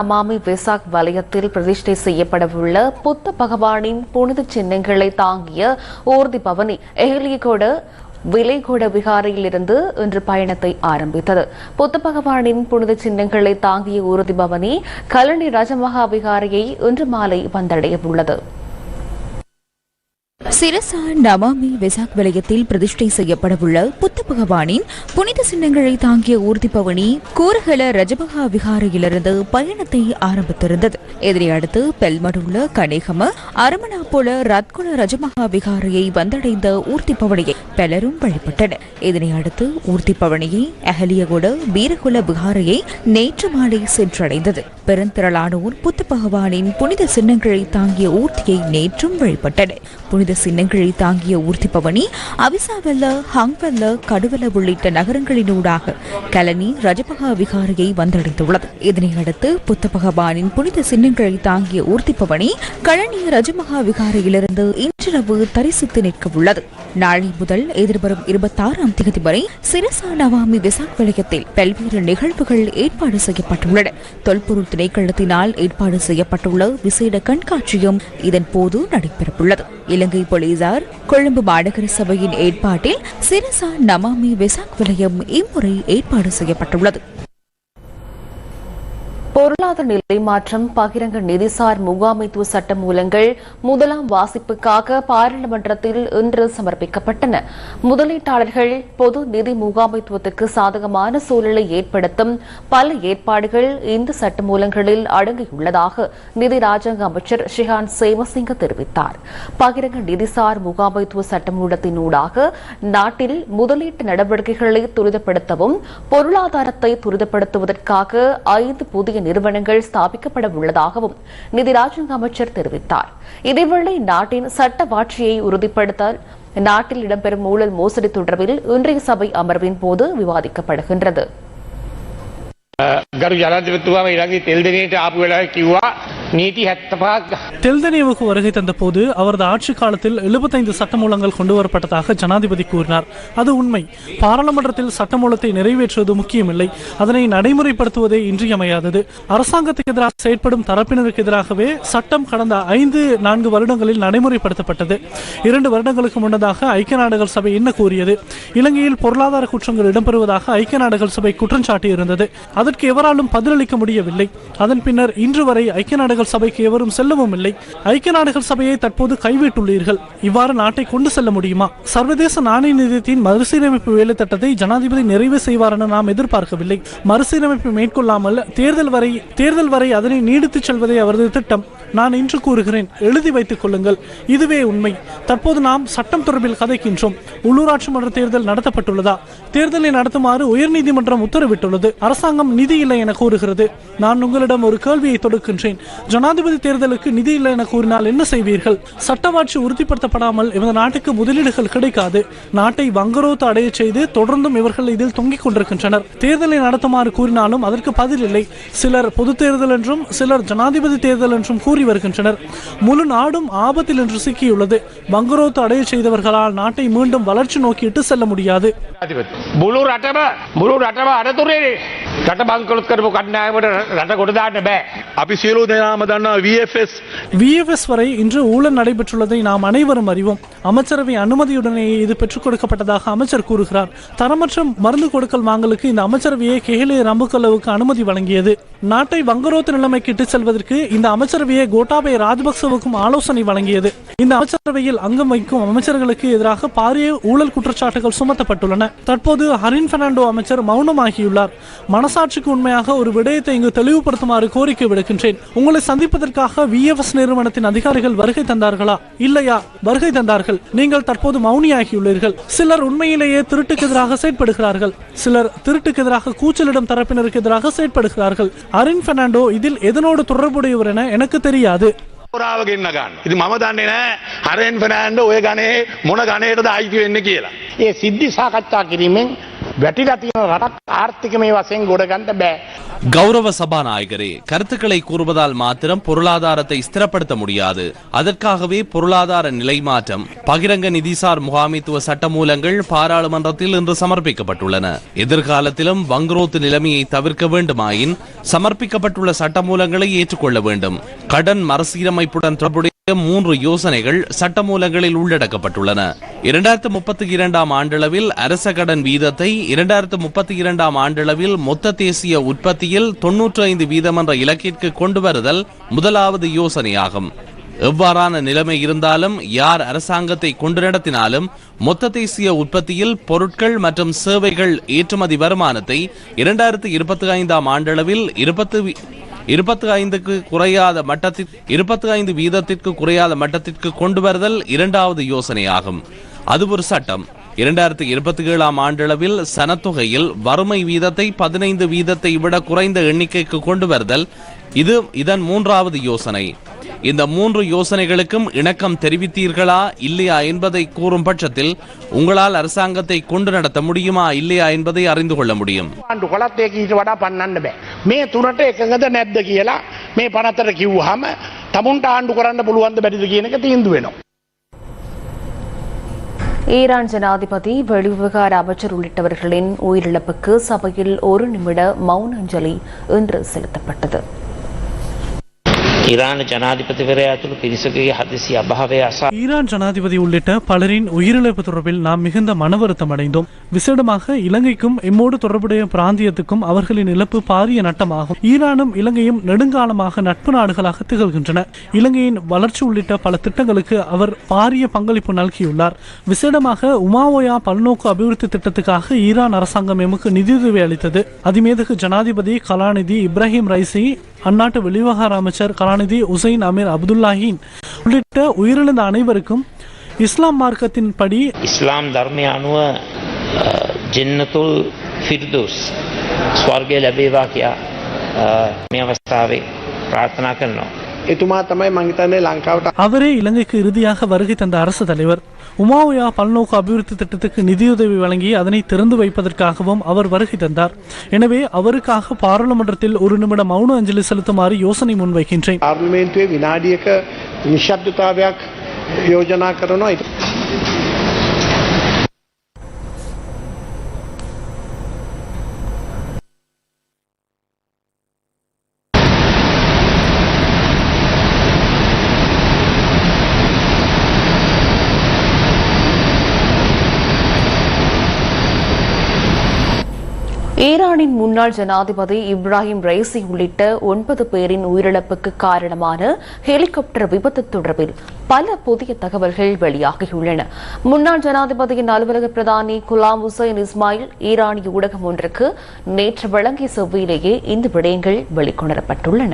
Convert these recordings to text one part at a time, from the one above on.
அமாமி வெசாக் வலயத்தில் பிரதிஷ்டை செய்யப்படவுள்ள புத்த பகவானின் புனித சின்னங்களை தாங்கிய ஊர்தி பவனி எஹலியகோட விலைகோட விகாரையிலிருந்து இன்று பயணத்தை ஆரம்பித்தது. புத்த பகவானின் புனித சின்னங்களை தாங்கிய ஊர்தி பவனி கலனி ராஜமகா விகாரையை இன்று மாலை வந்தடைய உள்ளது சிரசா நமாமி வெசாக் வலயத்தில் பிரதிஷ்டை செய்யப்படவுள்ள புத்த பகவானின் புனித சின்னங்களை தாங்கிய ஊர்தி பவனி கூறுகள ரஜபகா விகாரையிலிருந்து பயணத்தை ஆரம்பித்திருந்தது. இதனையடுத்து பெல்மடுள்ள கனேகம அரமணா போல ரத்குல ரஜமகா விகாரையை வந்தடைந்த ஊர்தி பவனியை பலரும் வழிபட்டனர். இதனையடுத்து ஊர்தி பவனியை அகலியகுட வீரகுல விகாரையை நேற்று மாலை சென்றடைந்தது. பெருந்திரளானோர் புத்த பகவானின் புனித சின்னங்களை தாங்கிய ஊர்தியை நேற்றும் வழிபட்டனர். புனித சின்னங்களை தாங்கிய ஊர்த்தி பவனி அவிசாவெல்ல ஹங்வெல்ல கடுவல உள்ளிட்ட நகரங்களினூடாக கலனி ரஜபகா விகாரியை வந்தடைந்துள்ளது. இதனை அடுத்து புத்த பகவானின் புனித சின்னங்களை தாங்கிய ஊர்த்தி பவனி கழனி ரஜமகா விகாரையிலிருந்து நேற்றிரவு தரிசித்து நிற்க உள்ளது. நாளை முதல் எதிர்வரும் இருபத்தாறாம் தேதி வரை சிரசா நவாமி விசாக் வலயத்தில் பல்வேறு நிகழ்வுகள் ஏற்பாடு செய்யப்பட்டுள்ளன. தொல்பொருள் திணைக்களத்தினால் ஏற்பாடு செய்யப்பட்டுள்ள விசேட கண்காட்சியும் இதன் போது நடைபெறவுள்ளது. இலங்கை போலீசார் கொழும்பு மாநகர சபையின் ஏற்பாட்டில் சிரசா நமாமி விசாக் வலயம் இம்முறை ஏற்பாடு செய்யப்பட்டுள்ளது. பொருளாதார நிலை மாற்றம் பகிரங்க நிதிசார் முகாமைத்துவ சட்ட மூலங்கள் முதலாம் வாசிப்புக்காக பாராளுமன்றத்தில் இன்று சமர்ப்பிக்கப்பட்டன. முதலீட்டாளர்கள் பொது நிதி முகாமைத்துவத்துக்கு சாதகமான சூழலை ஏற்படுத்தும் பல ஏற்பாடுகள் இந்த சட்ட மூலங்களில் அடங்கியுள்ளதாக நிதி ராஜாங்க அமைச்சர் ஷிஹான் சேமசிங்க தெரிவித்தார். பகிரங்க நிதிசார் முகாமைத்துவ சட்டமூலத்தினூடாக நாட்டில் முதலீட்டு நடவடிக்கைகளை துரிதப்படுத்தவும் பொருளாதாரத்தை துரிதப்படுத்துவதற்காக ஐந்து புதிய நிறுவனங்கள் ஸ்தாபிக்கப்பட உள்ளதாகவும் நிதி ராஜாங்க அமைச்சர் தெரிவித்தார். இதேவேளை நாட்டின் சட்ட வாட்சியை உறுதிப்படுத்த நாட்டில் இடம்பெறும் ஊழல் மோசடி தொடர்பில் இன்றைய சபை அமர்வின் போது விவாதிக்கப்படுகின்றது. தெல்தன் ஏவுக்கு வருகை தந்த போது அவரது ஆட்சி காலத்தில் எழுபத்தைந்து சட்டமூலங்கள் கொண்டு வரப்பட்டதாக ஜனாதிபதி கூறினார். அது உண்மை. பாராளுமன்றத்தில் சட்டமூலத்தை நிறைவேற்றுவது முக்கியமில்லை. அதனை நடைமுறைப்படுத்துவதே இன்றியமையாதது. அரசாங்கத்துக்கு எதிராக செயற்படும் தரப்பினருக்கு எதிராகவே சட்டம் கடந்த ஐந்து நான்கு வருடங்களில் நடைமுறைப்படுத்தப்பட்டது. இரண்டு வருடங்களுக்கு முன்னதாக ஐக்கிய நாடுகள் சபை என்ன கூறியது? இலங்கையில் பொருளாதார குற்றங்கள் இடம்பெறுவதாக ஐக்கிய நாடுகள் சபை குற்றம் சாட்டியிருந்தது அதற்கு எவராலும் பதிலளிக்க முடியவில்லை. அதன் பின்னர் இன்று வரை ஐக்கிய நாடுகள் சபைக்கு எவரும் செல்லவும் இல்லை. ஐக்கிய நாடுகள் சபையை தற்போது கைவிட்டுள்ளீர்கள். இவ்வாறு நாட்டை கொண்டு செல்ல முடியுமா? சர்வதேச நாணய நிதியத்தின் மறுசீரமைப்பு வேலை திட்டத்தை ஜனாதிபதி நிறைவு செய்வார் என நாம் எதிர்பார்க்கவில்லை. மறுசீரமைப்பு மேற்கொள்ளாமல் தேர்தல் வரை தேர்தல் வரை அதனை நீடித்துச் செல்வதே அவரது திட்டம். நான் இன்று கூறுகிறேன். எழுதி வைத்துக் கொள்ளுங்கள். இதுவே உண்மை. தற்போது நாம் சட்டம் தொடர்பில் கதைக்கின்றோம். உள்ளூராட்சி மன்ற தேர்தல் நடத்தப்பட்டுள்ளதா? தேர்தலை நடத்துமாறு உயர்நீதிமன்றம் உத்தரவிட்டுள்ளது. அரசாங்கம் நிதி இல்லை என கூறுகிறது. நான் உங்களிடம் ஒரு கேள்வியை தொடுக்கின்றேன். ஜனாதிபதி தேர்தலுக்கு நிதி இல்லை என கூறினால் என்ன செய்வீர்கள்? சட்டவாட்சி உறுதிப்படுத்தப்படாமல் இந்த நாட்டுக்கு முதலீடுகள் கிடைக்காது. நாட்டை வங்கரோத்து அடைய செய்து தொடர்ந்தும் இவர்கள் இதில் தொங்கிக் கொண்டிருக்கின்றனர். தேர்தலை நடத்துமாறு கூறினாலும் அதற்கு பதில் இல்லை. சிலர் பொது தேர்தல் என்றும் சிலர் ஜனாதிபதி தேர்தல் என்றும் கூறி வருகின்றனர் முழு நாடும் ஆபத்தில் என்று சிக்கியுள்ளது வங்குரோத்து அடைய செய்தவர்களால் நாட்டை மீண்டும் வளர்ச்சி நோக்கி இட்டு செல்ல முடியாது මුළු රටම මුළු රටම අනතුරේ රට බංකොලොත් කරපු කණ්ඩායමට රට ගොඩදාන්න බෑ. අපි සියලු දෙනාම දන්නා VFS விஎஃப்எஸ் வரை இன்று ஊழல் நடைபெற்றுள்ளதை நாம் அனைவரும் அறிவோம் அமைச்சரவை அனுமதியுடனேயே இது பெற்றுக் கொடுக்கப்பட்டதாக அமைச்சர் கூறுகிறார் தரமற்ற மருந்து கொடுக்கல் வாங்கலுக்கு இந்த அமைச்சரவையே கேலே ரம்புக்கலவுக்கு அனுமதி வழங்கியது நாட்டை வங்குரோத்து நிலைமைக்கு இட்டுச் செல்வதற்கு இந்த அமைச்சரவையே கோட்டாபய ராஜபக்சவுக்கும் ஆலோசனை வழங்கியது. இந்த அமைச்சரவையில் அங்கம் வைக்கும் அமைச்சர்களுக்கு எதிராக பாரிய ஊழல் குற்றச்சாட்டுகள் சுமத்தப்பட்டுள்ளன. தற்போது ஹரின் பெர்னாண்டோ அமைச்சர் மௌனமாகியுள்ளார். மனசாட்சிக்கு உண்மையாக ஒரு விடயத்தை இங்கு தெளிவுபடுத்துமாறு கோரிக்கை விடுக்கின்றேன். உங்களை சந்திப்பதற்காக விஎஃப்எஸ் நிறுவனத்தின் அதிகாரிகள் வருகை தந்தார்களா? இல்லையா? வருகை தந்தார்கள். நீங்கள் தற்போது மௌனியாகியுள்ளீர்கள். சிலர் உண்மையிலேயே திருட்டுக்கு எதிராக செயற்படுகிறார்கள். சிலர் திருட்டுக்கு எதிராக கூச்சலிடும் தரப்பினருக்கு எதிராக செயற்படுகிறார்கள். அரின் பெர்னாண்டோ இதில் எதனோடு தொடர்புடையவர் என எனக்கு හරියාද රාව ගෙන්න්න ගන්න ඉති ම දන්නේ නෑ හරෙන් පනෑන්ඩ ඔය ගනේ මොන ගනයටද අයිති වෙන්න කියලා. ඒ සිද්ධි සාකච්ඡා කිරීමෙන් වැටිලා තියෙන රටක් ආර්ථිකමය වශයෙන් ගොඩ ගන්න බෑ. கௌரவ சபாநாயகரே கருத்துக்களை கூறுவதால் மாத்திரம் பொருளாதாரத்தை ஸ்திரப்படுத்த முடியாது அதற்காகவே பொருளாதார நிலை மாற்றம் பகிரங்க நிதிசார் முகாமைத்துவ சட்டமூலங்கள் பாராளுமன்றத்தில் இன்று சமர்ப்பிக்கப்பட்டுள்ளன எதிர்காலத்திலும் வங்குரோத்து நிலைமையை தவிர்க்க வேண்டுமாயின் சமர்ப்பிக்கப்பட்டுள்ள சட்டமூலங்களை ஏற்றுக்கொள்ள வேண்டும் கடன் மறுசீரமைப்புடன் தொடர்புடைய மூன்று யோசனைகள் சட்டமூலங்களில் உள்ளடக்கப்பட்டுள்ளன. இரண்டாயிரத்து முப்பத்தி இரண்டாம் ஆண்டளவில் அரச கடன் வீதத்தை இரண்டாயிரத்து முப்பத்தி இரண்டாம் ஆண்டளவில் மொத்த தேசிய உற்பத்தியில் தொன்னூற்றி ஐந்து வீதம் என்ற இலக்கிற்கு கொண்டு வருதல் முதலாவது யோசனையாகும். எவ்வாறான நிலைமை இருந்தாலும் யார் அரசாங்கத்தை கொண்டு நடத்தினாலும் மொத்த தேசிய உற்பத்தியில் பொருட்கள் மற்றும் சேவைகள் ஏற்றுமதி வருமானத்தை இரண்டாயிரத்து இருபத்தி ஐந்தாம் ஆண்டளவில் இருபத்து இருபத்தி ஐந்துக்கு குறையாத மட்டத்திற்கு இருபத்தி ஐந்து வீதத்திற்கு குறையாத மட்டத்திற்கு கொண்டு வருதல் இரண்டாவது யோசனையாகும். அது ஒரு சட்டம். இரண்டாயிரத்தி இருபத்தி ஏழாம் ஆண்டளவில் சனத்தொகையில் வறுமை வீதத்தை பதினைந்து வீதத்தை விட குறைந்த எண்ணிக்கைக்கு கொண்டு வருதல். இது இதன் மூன்றாவது யோசனை. இந்த மூன்று யோசனைகளுக்கும் இணக்கம் தெரிவித்தீர்களா? இல்லையா என்பதை கூறும் பட்சத்தில் உங்களால் அரசாங்கத்தை கொண்டு நடத்த முடியுமா? இல்லையா என்பதை அறிந்து கொள்ள முடியும். ආණ්ඩු කොලත් ඒක ඊට වඩා පන්නන්න බෑ. මේ තුනට එකඟද නැද්ද කියලා මේ පනතර කිව්වහම තමුන්ට ආණ්ඩු කරන්න පුළුවන්ද බැරිද කියන එක තීන්දුව වෙනවා. ஈரான் ஜனாதிபதி வெளிவிவகார அமைச்சர் உள்ளிட்டவர்களின் உயிரிழப்புக்கு சபையில் ஒரு நிமிட மௌன அஞ்சலி இன்று செலுத்தப்பட்டது ஈரான் ஜனாதிபதி விரையாத்தில் பிரிசுகையை ஹதிசி அபாவே அசா ஈரான் ஜனாதிபதி உள்ளிட்ட பலரின் உயிரிழப்பு தொடர்பில் நாம் மிகுந்த மனவருத்தம் அடைந்தோம். விசேடமாக இலங்கைக்கும் இம்மோடு தொடர்புடைய பிராந்தியத்துக்கும் அவர்களின் இழப்பு பாரிய நட்டமாகும். ஈரானும் இலங்கையும் நெடுங்காலமாக நட்பு நாடுகளாக திகழ்கின்றன. இலங்கையின் வளர்ச்சி உள்ளிட்ட பல திட்டங்களுக்கு அவர் பாரிய பங்களிப்பு நல்கியுள்ளார். விசேடமாக உமாவோயா பல்நோக்கு அபிவிருத்தி திட்டத்துக்காக ஈரான் அரசாங்கம் எமக்கு நிதியுதவி அளித்தது. அதிமேதகு ஜனாதிபதி கலாநிதி இப்ராஹிம் ரைசி அந்நாட்டு வெளிவகார அமைச்சர் கலா கலாநிதி உசைன் அமீர் அப்துல்லாஹின் உள்ளிட்ட உயிரிழந்த அனைவருக்கும் இஸ்லாம் மார்க்கத்தின்படி ඉස්ලාම් ධර්මය අනුව ජෙන්නතුල් ෆිර්දුස් ස්වර්ගය ලැබේවා කියා අ, මේ අවස්ථාවේ ප්‍රාර්ථනා කරනවා. එතුමා තමයි මංහිතන්නේ ලංකාවට அவரே இலங்கைக்கு இறுதியாக வருகை தந்த அரசு தலைவர் உமாவுயா பல்நோக்கு அபிவிருத்தி திட்டத்துக்கு நிதியுதவி வழங்கி அதனை திறந்து வைப்பதற்காகவும் அவர் வருகை தந்தார் எனவே அவருக்காக பாராளுமன்றத்தில் ஒரு நிமிட மௌன அஞ்சலி செலுத்துமாறு யோசனை முன்வைக்கின்றேன் පාර්ලිමේන්තුවේ විනාඩියක නිශ්ශබ්දතාවයක් යෝජනා කරනවා. ஈரானின் முன்னாள் ஜனாதிபதி இப்ராஹிம் ரைசி உள்ளிட்ட ஒன்பது பேரின் உயிரிழப்புக்கு காரணமான ஹெலிகாப்டர் விபத்து தொடர்பில் பல புதிய தகவல்கள் வெளியாகியுள்ளன. முன்னாள் ஜனாதிபதியின் அலுவலக பிரதானி குலாம் ஹுசைன் இஸ்மாயில் ஈரானிய ஊடகம் ஒன்றுக்கு நேற்று வழங்கிய செவ்வியிலேயே இந்த விடயங்கள் வெளிக்கொணரப்பட்டுள்ளன.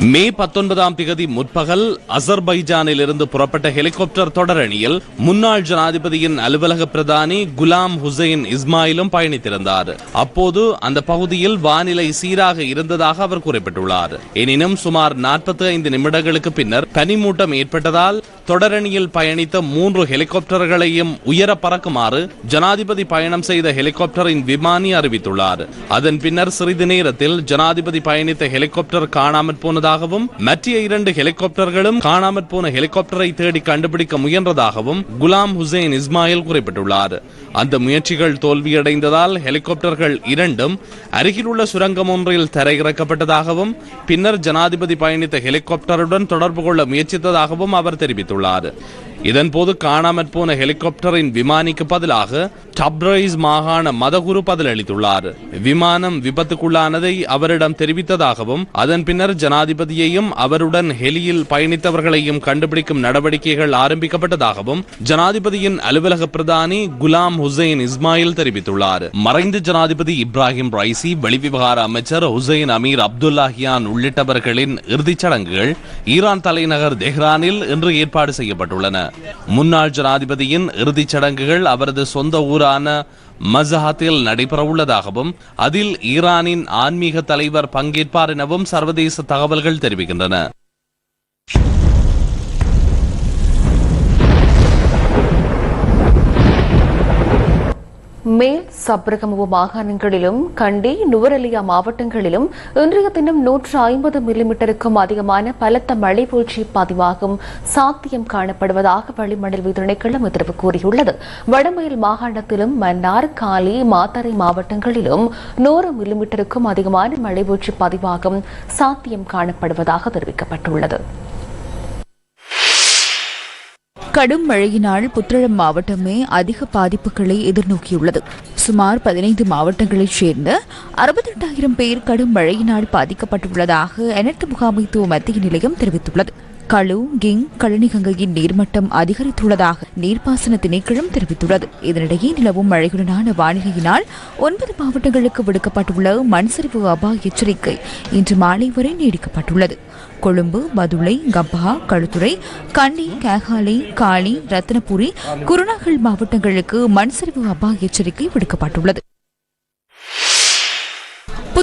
மே பத்தொன்பதாம் திகதி முற்பகல் அசர்பைஜானில் இருந்து புறப்பட்ட ஹெலிகாப்டர் தொடரணியில் முன்னாள் ஜனாதிபதியின் அலுவலக பிரதானி குலாம் ஹுசைன் இஸ்மாயிலும் பயணித்திருந்தார். அப்போது அந்த பகுதியில் வானிலை சீராக இருந்ததாக அவர் குறிப்பிட்டுள்ளார். எனினும் சுமார் 45 ஐந்து நிமிடங்களுக்கு பின்னர் பனிமூட்டம் ஏற்பட்டதால் தொடரணியில் பயணித்த மூன்று ஹெலிகாப்டர்களையும் உயர பறக்குமாறு ஜனாதிபதி பயணம் செய்த ஹெலிகாப்டரின் விமானி அறிவித்துள்ளார். அதன் பின்னர் சிறிது நேரத்தில் ஜனாதிபதி பயணித்த ஹெலிகாப்டர் காணாமற் போனதாகவும் மற்ற இரண்டு ஹெலிகாப்டர்களும் காணாமற் போன ஹெலிகாப்டரை தேடி கண்டுபிடிக்க முயன்றதாகவும் குலாம் ஹுசைன் இஸ்மாயில் குறிப்பிட்டுள்ளார். அந்த முயற்சிகள் தோல்வியடைந்ததால் ஹெலிகாப்டர்கள் இரண்டும் அருகிலுள்ள சுரங்கம் ஒன்றில் தரையிறக்கப்பட்டதாகவும் பின்னர் ஜனாதிபதி பயணித்த ஹெலிகாப்டருடன் தொடர்பு கொள்ள முயற்சித்ததாகவும் அவர் தெரிவித்துள்ளார். இதன்போது காணாமற் போன ஹெலிகாப்டரின் விமானிக்கு பதிலாக டப்ரைஸ் மாகாண மதகுரு பதிலளித்துள்ளார். விமானம் விபத்துக்குள்ளானதை அவரிடம் தெரிவித்ததாகவும் அதன் பின்னர் ஜனாதிபதியையும் அவருடன் ஹெலியில் பயணித்தவர்களையும் கண்டுபிடிக்கும் நடவடிக்கைகள் ஆரம்பிக்கப்பட்டதாகவும் ஜனாதிபதியின் அலுவலக பிரதானி குலாம் ஹுசைன் இஸ்மாயில் தெரிவித்துள்ளார். மறைந்த ஜனாதிபதி இப்ராஹிம் ரைசி வெளிவிவகார அமைச்சர் ஹுசைன் அமீர் அப்துல்லாஹியான் உள்ளிட்டவர்களின் இறுதிச் சடங்குகள் ஈரான் தலைநகர் தெஹ்ரானில் இன்று ஏற்பாடு செய்யப்பட்டுள்ளன. முன்னாள் ஜனாதிபதியின் இறுதிச் சடங்குகள் அவரது சொந்த ஊரான மசஹத்தில் நடைபெறவுள்ளதாகவும் அதில் ஈரானின் ஆன்மீக தலைவர் பங்கேற்பார் எனவும் சர்வதேச தகவல்கள் தெரிவிக்கின்றன. மேல் சப்ரகமுவ மாகாணங்களிலும் கண்டி நுவரெலியா மாவட்டங்களிலும் இன்றைய தினம் நூற்று ஐம்பது மில்லிமீட்டருக்கும் அதிகமான பலத்த மழை வீழ்ச்சி பதிவாகும் சாத்தியம் காணப்படுவதாக வளிமண்டல் திணைக்களம் உத்தரவு கூறியுள்ளது. வடமேல் மாகாணத்திலும் மன்னார் காலி மாத்தறை மாவட்டங்களிலும் நூறு மில்லிமீட்டருக்கும் அதிகமான மழை வீழ்ச்சி பதிவாகும் சாத்தியம் காணப்படுவதாக தெரிவிக்கப்பட்டுள்ளது. கடும் மழையினால் புத்தளம் மாவட்டமே அதிக பாதிப்புகளை எதிர்நோக்கியுள்ளது. சுமார் பதினைந்து மாவட்டங்களைச் சேர்ந்த அறுபத்தெட்டாயிரம் பேர் கடும் மழையினால் பாதிக்கப்பட்டுள்ளதாக அனைத்து முகாமைத்துவ மத்திய நிலையம் தெரிவித்துள்ளது. களு கிங் கழனிகங்கையின் நீர்மட்டம் அதிகரித்துள்ளதாக நீர்ப்பாசன திணைக்களம் தெரிவித்துள்ளது. இதனிடையே நிலவும் மழையுடனான வானிலையினால் ஒன்பது மாவட்டங்களுக்கு விடுக்கப்பட்டுள்ள மண் சரிவு அபாய எச்சரிக்கை இன்று மாலை வரை நீடிக்கப்பட்டுள்ளது. கொழும்பு பதுளை கம்பஹா களுத்துறை கண்டி கேகாலை காளி ரத்னபுரி குருநாகல் மாவட்டங்களுக்கு மண் சரிவு அபாய எச்சரிக்கை விடுக்கப்பட்டுள்ளது.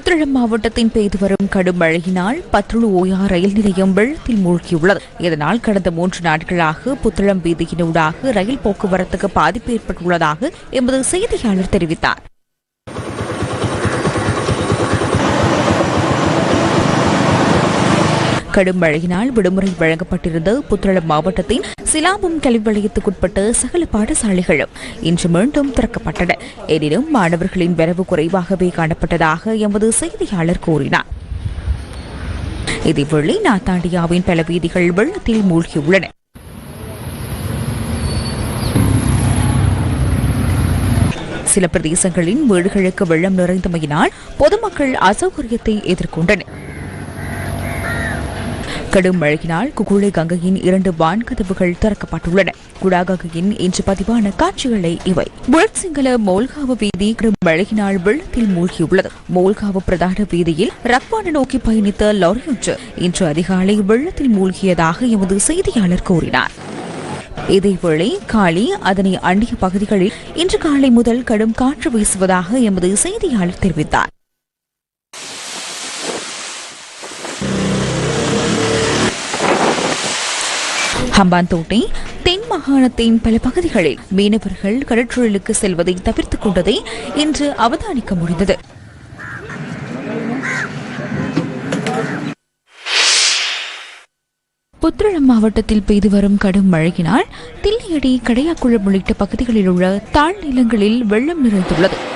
புத்தளம் மாவட்டத்தின் பெய்து வரும் கடும் மழையினால் பத்ருளு ஓயா ரயில் நிலையம் வெள்ளத்தில் மூழ்கியுள்ளது. இதனால் கடந்த மூன்று நாட்களாக புத்தளம் வீதியினூடாக ரயில் போக்குவரத்துக்கு பாதிப்பு ஏற்பட்டுள்ளதாக எமது செய்தியாளர் தெரிவித்தார். கடும் மழையினால் விடுமுறை வழங்கப்பட்டிருந்த புத்தளம் மாவட்டத்தின் சிலாபம் கல்வி வலயத்துக்குட்பட்ட சகல பாடசாலைகளும் இன்று மீண்டும் திறக்கப்பட்டன. எனினும் மாணவர்களின் வரவு குறைவாகவே காணப்பட்டதாக எமது செய்தியாளர் கூறினார். இதேவேளை நாத்தாண்டியாவின் பல வீதிகள் வெள்ளத்தில் மூழ்கியுள்ளன. சில பிரதேசங்களின் வீடுகளுக்கு வெள்ளம் நிறைந்தமையினால் பொதுமக்கள் அசௌகரியத்தை எதிர்கொண்டனர். கடும் மழையினால் குகுளை கங்கையின் இரண்டு வான்கதவுகள் திறக்கப்பட்டுள்ளன. குடாகங்கையின் இன்று பதிவான காட்சிகளை இவை. புலட்சிங்கல மோல்காவ வீதி கடும் மழையினால் வெள்ளத்தில் மூழ்கியுள்ளது. மோல்காவ பிரதான வீதியில் ரக்வான நோக்கி பயணித்த லாரியொன்று இன்று அதிகாலை வெள்ளத்தில் மூழ்கியதாக எமது செய்தியாளர் கூறினார். இதேவேளை காளி அதனை அண்டிய பகுதிகளில் இன்று காலை முதல் கடும் காற்று வீசுவதாக எமது செய்தியாளர் தெரிவித்தார். ஹம்பாந்தோட்டை தென் மாகாணத்தின் பல பகுதிகளில் மீனவர்கள் கடற்றொழிலுக்கு செல்வதை தவிர்த்துக் கொண்டதை இன்று அவதானிக்க முடிந்தது. புத்திரளம் மாவட்டத்தில் பெய்து வரும் கடும் மழையினால் தில்லியடி கடையாக்குளம் உள்ளிட்ட பகுதிகளில் உள்ள தாழ் நிலங்களில் வெள்ளம் நிறைந்துள்ளது.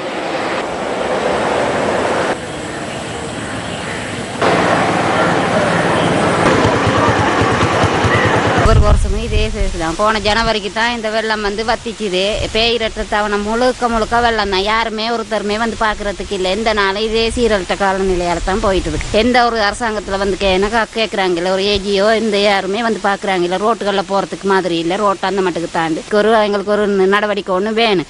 வருஷமும் இதே தான் போன ஜனவரிக்கு தான் இந்த வெள்ளம் வந்து வத்திச்சுது. பேயிரட்ட தவணை முழுக்க முழுக்க வெள்ளம் தான் யாருமே ஒருத்தருமே வந்து பார்க்கறதுக்கு இல்லை. எந்த நாளும் இதே சீரழிட்ட காலநிலையால் தான் போயிட்டு இருக்கு. எந்த ஒரு அரசாங்கத்தில் வந்து கேனா கேட்குறாங்கல்ல ஒரு ஏஜியோ இந்த யாருமே வந்து பார்க்குறாங்கல்ல ரோட்டுகளில் போகிறதுக்கு மாதிரி இல்லை. ரோட்டை அந்த மட்டுக்கு தாண்டி. ஒரு எங்களுக்கு ஒரு நடவடிக்கை ஒன்று வேணும்.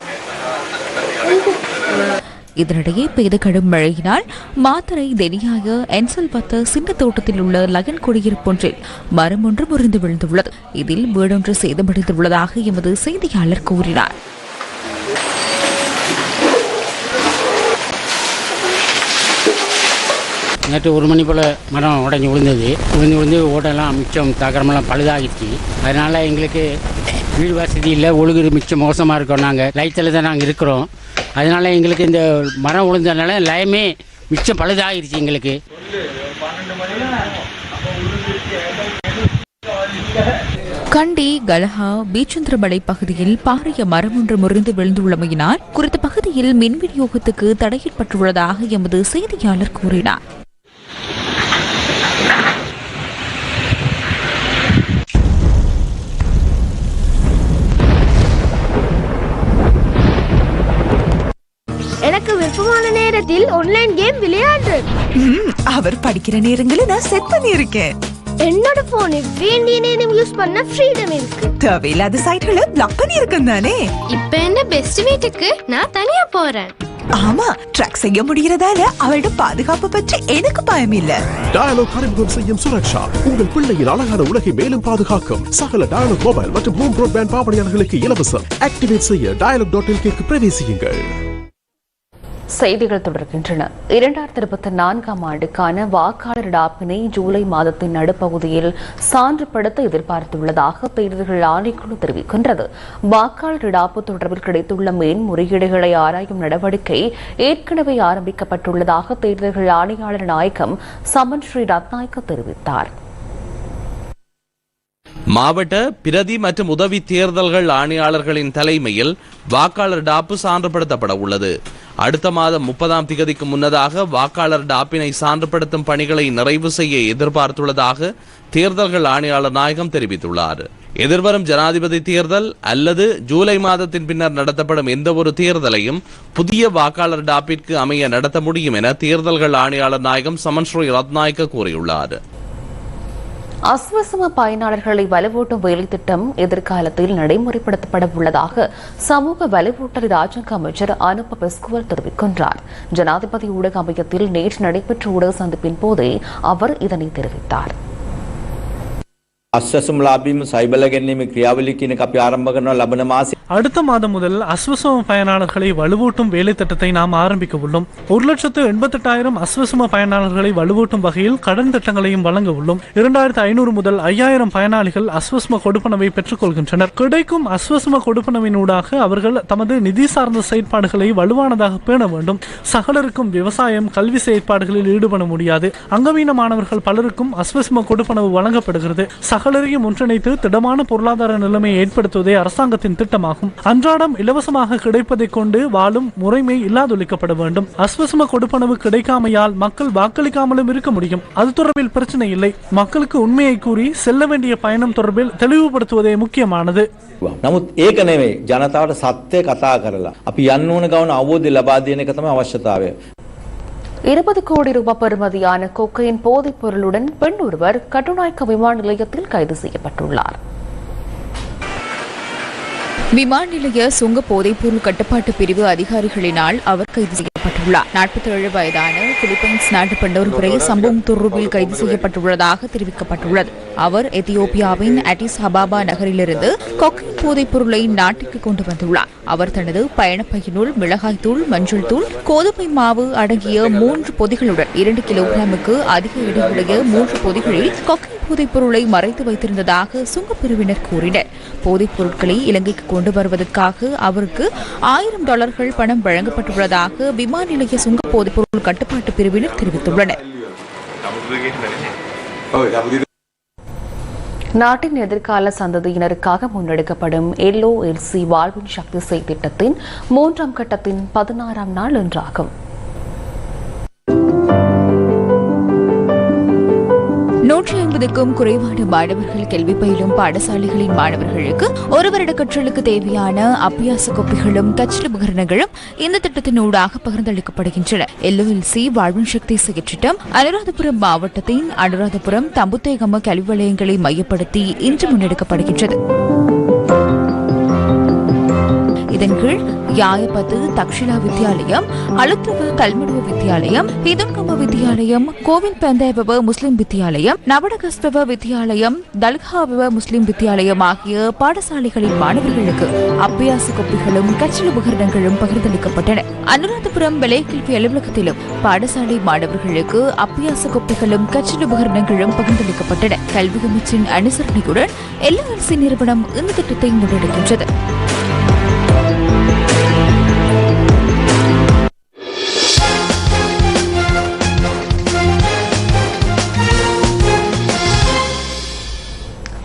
இதனிடையே பெய்த கடும் மழையினால் மாத்தரை தெனியாய என்சல் பத்த சின்ன தோட்டத்தில் உள்ள லகன் குடியிருப்பு ஒன்றில் மரம் ஒன்று முறிந்து விழுந்துள்ளது. இதில் வீடொன்று சேதமடைந்துள்ளதாக எமது செய்தியாளர் கூறினார். நேற்று ஒரு மணி போல் மரம் உடஞ்சி விழுந்தது. விழுந்து விழுந்து ஓட்டெல்லாம் மிச்சம் தகரமெல்லாம் பழுதாகிடுச்சு. அதனால் எங்களுக்கு வீடு வசதி இல்லை ஒழுங்கு மிச்சம் மோசமாக இருக்கோம் நாங்கள் லைத்தில் தான் நாங்கள் இருக்கிறோம். அதனால் எங்களுக்கு இந்த மரம் விழுந்ததுனால லயமே மிச்சம் பழுதாகிருச்சு எங்களுக்கு. கண்டி கலஹா பீச்சந்திரமலை பகுதியில் பாரிய மரம் ஒன்று முறிந்து விழுந்துள்ளமையினால் குறித்த பகுதியில் மின் விநியோகத்துக்கு தடை எமது செய்தியாளர் கூறினார். எனக்கு விருப்பமான நேரத்தில் ஆன்லைன் கேம் விளையாடுறேன் ம், அவர் படிக்கிற நேரங்களில் நான் செட் பண்ணி இருக்கேன் என்னோட போனில் வேண்டிய நேரம் யூஸ் பண்ண ஃப்ரீடம் இருக்கு. தேவையில்லாத சைட்களை பிளாக் பண்ணி இருக்கேன் தானே? இப்ப என்ன பெஸ்ட் வீட்டுக்கு நான் தனியா போறேன். ஆமா ட்ராக் செய்ய முடிகிறதால அவளோட பாதுகாப்பு பற்றி எனக்கு பயம் இல்ல. டயலாக் அறிமுகம் செய்யும் சுரக்ஷா உங்கள் பிள்ளையின் அழகான உலகை மேலும் பாதுகாக்கும். சகல டயலாக் மொபைல் மற்றும் ஹோம் ப்ராட்பேண்ட் பாவனையாளர்களுக்கு இலவசம். ஆக்டிவேட் செய்ய டயலாக் டாட் எல்கேக்கு பிரவேசியுங்கள். செய்திகள் தொடர்கின்றன. இரண்டாயிரத்தி இருபத்தி நான்காம் ஆண்டுக்கான வாக்காளர் டாப்பினை ஜூலை மாதத்தின் நடுப்பகுதியில் சான்றுபடுத்த எதிர்பார்த்துள்ளதாக தேர்தல்கள் ஆணைக்குழு தெரிவிக்கின்றது. வாக்காளர் டாப்பு தொடர்பில் கிடைத்துள்ள மேன்முறையீடுகளை ஆராயும் நடவடிக்கை ஏற்கனவே ஆரம்பிக்கப்பட்டுள்ளதாக தேர்தல்கள் ஆணையாளர் நாயகம் சமன் ஸ்ரீ ரத்நாயக்க தெரிவித்தார். மாவட்ட பிரதி மற்றும் உதவி தேர்தல்கள் ஆணையாளர்களின் தலைமையில் வாக்காளர் டாப்பு சான்றுபடுத்தப்பட உள்ளது. அடுத்த மாதம் முப்பதாம் திகதிக்கு முன்னதாக வாக்காளர் டாப்பினை சான்றுபடுத்தும் பணிகளை நிறைவு செய்ய எதிர்பார்த்துள்ளதாக தேர்தல்கள் ஆணையாளர் நாயகம் தெரிவித்துள்ளார். எதிர்வரும் ஜனாதிபதி தேர்தல் அல்லது ஜூலை மாதத்தின் பின்னர் நடத்தப்படும் எந்த ஒரு தேர்தலையும் புதிய வாக்காளர் டாப்பிற்கு அமைய நடத்த முடியும் என தேர்தல்கள் ஆணையாளர் நாயகம் சமன் ஸ்ரீ ரத்நாயக்க கூறியுள்ளார். அஸ்வசம பயனாளர்களை வலுவூட்டும் வேலைத்திட்டம் எதிர்காலத்தில் நடைமுறைப்படுத்தப்பட உள்ளதாக சமூக வலுவூட்டல் ராஜாங்க அமைச்சர் அனுப்ப பெஸ்குவல் தெரிவிக்கின்றார். ஜனாதிபதி ஊடக அமையத்தில் நேற்று நடைபெற்ற ஊடக சந்திப்பின் போதே அவர் இதனை தெரிவித்தார். அஸ்வசம் லாபியும் சைபல கண்ணியம் கிரியாவலிக்கு கப்பி ஆரம்பகனும் லபன மாசி அடுத்த மாதம் முதல் அஸ்வசம பயனாளர்களை வலுவூட்டும் வேலை திட்டத்தை நாம் ஆரம்பிக்க உள்ளோம் ஒரு லட்சத்து எண்பத்தெட்டாயிரம் அஸ்வசம பயனாளர்களை வலுவூட்டும் வகையில் கடன் திட்டங்களையும் வழங்க உள்ளோம் இரண்டாயிரத்து ஐநூறு முதல் ஐயாயிரம் பயனாளிகள் அஸ்வசம கொடுப்பனவை பெற்றுக்கொள்கின்றனர் கிடைக்கும் அஸ்வசம கொடுப்பனவினூடாக அவர்கள் தமது நிதி சார்ந்த செயற்பாடுகளை வலுவானதாக பேண வேண்டும் சகலருக்கும் விவசாயம் கல்வி செயற்பாடுகளில் ஈடுபட முடியாது அங்கவீன மாணவர்கள் பலருக்கும் அஸ்வசம கொடுப்பனவு வழங்கப்படுகிறது சகலரையும் ஒன்றிணைத்து திடமான பொருளாதார நிலைமையை ஏற்படுத்துவதே அரசாங்கத்தின் திட்டமாகும் அன்றாடம் இலவசமாக கிடைப்பதைக் கொண்டு வாழும் முறைமை இல்லாதொழிக்கப்பட வேண்டும் அஸ்வசம கொடுப்பனவு கிடைக்காமையால் மக்கள் வாக்களிக்காமலும் இருக்க முடியும் அது தொடர்பில் பிரச்சனை இல்லை மக்களுக்கு உண்மையை கூறி செல்ல வேண்டிய பயணம் தொடர்பில் தெளிவுபடுத்துவதே முக்கியமானது නමුත් ඒක නෙවෙයි ජනතාවට සත්‍යය කතා කරලා අපි යන්න ඕන ගවන අවබෝධය ලබා දෙන එක තමයි අවශ්‍යතාවය. இருபது கோடி ரூபாய் பெறுமதியான கொக்கையின் போதைப் பொருளுடன் பெண் ஒருவர் கட்டுநாயக்க விமான நிலையத்தில் கைது செய்யப்பட்டுள்ளார். விமான நிலைய சுங்க போதைப்பொருள் கட்டுப்பாட்டு பிரிவு அதிகாரிகளினால் அவர் கைது செய்ய செய்யப்பட்டுள்ளார் நாற்பத்தி ஏழு வயதான பிலிப்பைன்ஸ் நாட்டு பெண் ஒருவரை சம்பவம் தொடர்பில் கைது செய்யப்பட்டுள்ளதாக தெரிவிக்கப்பட்டுள்ளது. அவர் எத்தியோப்பியாவின் அடிஸ் ஹபாபா நகரிலிருந்து கொக்கைன் போதைப் பொருளை நாட்டிற்கு கொண்டு வந்துள்ளார். அவர் தனது பயணப்பையினுள் மிளகாய் தூள் மஞ்சள் தூள் கோதுமை மாவு அடங்கிய மூன்று பொதிகளுடன் இரண்டு கிலோகிராமுக்கு அதிக எடையுடைய மூன்று பொதிகளில் கொக்கைன் போதைப் பொருளை மறைத்து வைத்திருந்ததாக சுங்கப்பிரிவினர் கூறினர். போதைப் பொருட்களை இலங்கைக்கு கொண்டு வருவதற்காக அவருக்கு ஆயிரம் டாலர்கள் பணம் வழங்கப்பட்டுள்ளதாக விமான நிலைய சுங்க போதைப் பொருள் கட்டுப்பாட்டு பிரிவினர் தெரிவித்துள்ளனர். நாட்டின் எதிர்கால சந்ததியினருக்காக முன்னெடுக்கப்படும் எல்லோ எல்சி வாழ்வின் சக்தி செய் திட்டத்தின் மூன்றாம் கட்டத்தின் பதினாறாம் நாள் இன்றாகும் நூற்றி ஐம்பதுக்கும் குறைவான மாணவர்கள் கல்வி பயிலும் பாடசாலைகளின் மாணவர்களுக்கு ஒரு வருட கற்றலுக்கு தேவையான அபியாச கோப்பைகளும் கச்சில் உபகரணங்களும் இந்த திட்டத்தினூடாக பகிர்ந்தளிக்கப்படுகின்றன. எல்ஓஎல்சி வாழ்வின் சக்தி செயற்றிட்டம் அனுராதபுரம் மாவட்டத்தின் அனுராதபுரம் தம்புத்தேகம கல்வி வலயங்களை மையப்படுத்தி இன்று முன்னெடுக்கப்படுகின்றது. கீழ் யாயபத்து தக்ஷிலா வித்யாலயம் அழுத்தவு கல்மடுவ வித்யாலயம் ஹிதுன்கம வித்யாலயம் கோவில் பெந்தேபவ முஸ்லிம் வித்யாலயம் நவடகஸ்தவ வித்யாலயம் தல்காபவ முஸ்லிம் வித்யாலயம் ஆகிய பாடசாலைகளின் மாணவர்களுக்கு அபியாச கொப்பிகளும் கற்றல் உபகரணங்களும் பகிர்ந்தளிக்கப்பட்டன. அனுராதபுரம் விலைக்கல்வி அலுவலகத்திலும் பாடசாலை மாணவர்களுக்கு அபியாச கொப்பிகளும் கற்றல் உபகரணங்களும் பகிர்ந்தளிக்கப்பட்டன. கல்வி அமைச்சின் அனுசரணையுடன் எல்எல்சி நிறுவனம் இந்த திட்டத்தை முன்னெடுக்கின்றது.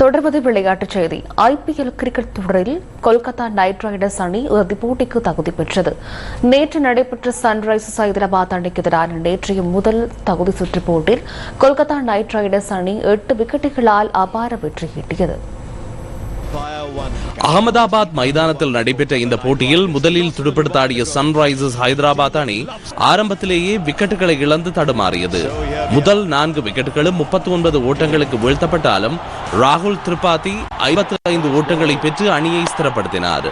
தொடர்வது விளையாட்டுச் செய்தி. ஐபிஎல் கிரிக்கெட் தொடரில் கொல்கத்தா நைட் ரைடர்ஸ் அணி இறுதிப் போட்டிக்கு தகுதி பெற்றது. நேற்று நடைபெற்ற சன்ரைசர்ஸ் ஹைதராபாத் அணிக்கு எதிரான நேற்றைய முதல் தகுதி சுற்று போட்டியில் கொல்கத்தா நைட் ரைடர்ஸ் அணி எட்டு விக்கெட்டுகளால் அபார வெற்றி ஈட்டியது. அகமதாபாத் மைதானத்தில் நடைபெற்ற இந்த போட்டியில் முதலில் துடுப்படுத்தாடிய சன்ரைசர்ஸ் ஹைதராபாத் அணி ஆரம்பத்திலேயே விக்கெட்டுகளை இழந்து தடுமாறியது முதல் நான்கு விக்கெட்டுகளும் முப்பத்தி ஒன்பது ஓட்டங்களுக்கு வீழ்த்தப்பட்டாலும் ராகுல் திரிபாதி ஐம்பத்தி ஐந்து ஓட்டங்களை பெற்று அணியை ஸ்திரப்படுத்தினார்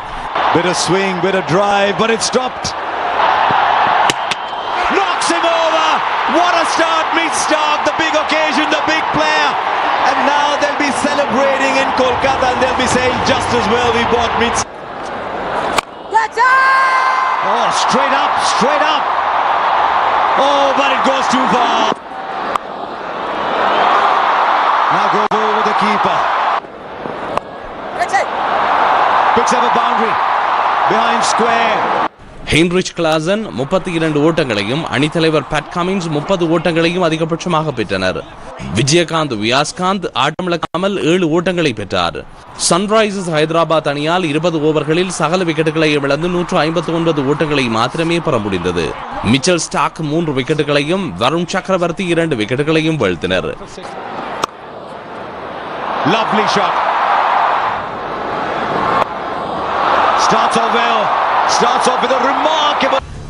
What a start, meets start. The big occasion, the big player. And now they're celebrating in Kolkata and they'll be saying just as well we bought meets. Oh, straight up, straight up. Oh, but it goes too far. Now goes over the keeper. Picks up a boundary behind square. Heinrich Klaasen முப்பத்தி இரண்டு ஓட்டங்களையும் அணித்தலைவர் Pat Cummins முப்பது ஓட்டங்களையும் அதிகபட்சமாக பெற்றனர் விஜயகாந்த் வியாஸ்காந்த் ஆட்டமிழக்காமல் ஏழு ஓட்டங்களை பெற்றார் Sunrisers Hyderabad அணியால் இருபது ஓவர்களில் சகல விக்கெட்டுகளை இழந்து நூற்று ஐம்பத்தி ஒன்பது ஓட்டங்களை மாத்திரமே பெற முடிந்தது மிச்சல் ஸ்டாக் மூன்று விக்கெட்டுகளையும் வருண் சக்கரவர்த்தி இரண்டு விக்கெட்டுகளையும் வீழ்த்தினர் Lovely shot. Starts off well. Starts off with a remarkable.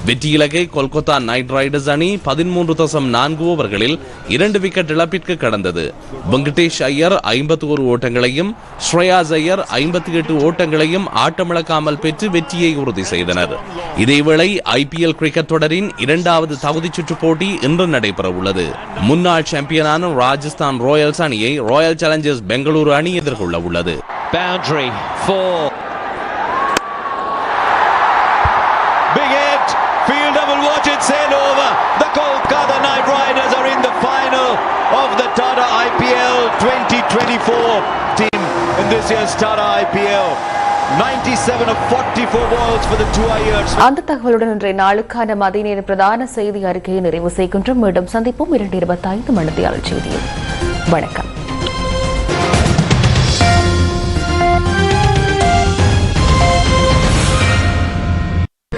வெற்றி இலக்கை கொல்கத்தா நைட் ரைடர்ஸ் அணி பதிமூன்று தசம் நான்கு ஓவர்களில் இரண்டு விக்கெட் இழப்பிற்கு கடந்தது. வெங்கடேஷ் ஐயர் ஐம்பத்தி ஒரு ஓட்டங்களையும் ஸ்ரேயாஸ் ஐயர் ஐம்பத்தி எட்டு ஓட்டங்களையும் ஆட்டமிழக்காமல் பெற்று வெற்றியை உறுதி செய்தனர். இதேவேளை ஐபிஎல் கிரிக்கெட் தொடரின் இரண்டாவது தகுதிச் சுற்று போட்டி இன்று நடைபெற உள்ளது முன்னாள் சாம்பியனான ராஜஸ்தான் ராயல்ஸ் அணியை ராயல் சேலஞ்சர்ஸ் பெங்களூரு அணி எதிர்கொள்ள உள்ளது Boundary for. Team in this year's Tata IPL. 97 of 44 balls for the two years. அந்த தகவலுடன் இன்றைய நாளுக்கான மதிய நேர பிரதான செய்தி அறிக்கையை நிறைவு செய்கின்றோம் மீண்டும் சந்திப்போம் இரண்டு இருபத்தி ஐந்து மணித்தியாளர் செய்தியில் வணக்கம்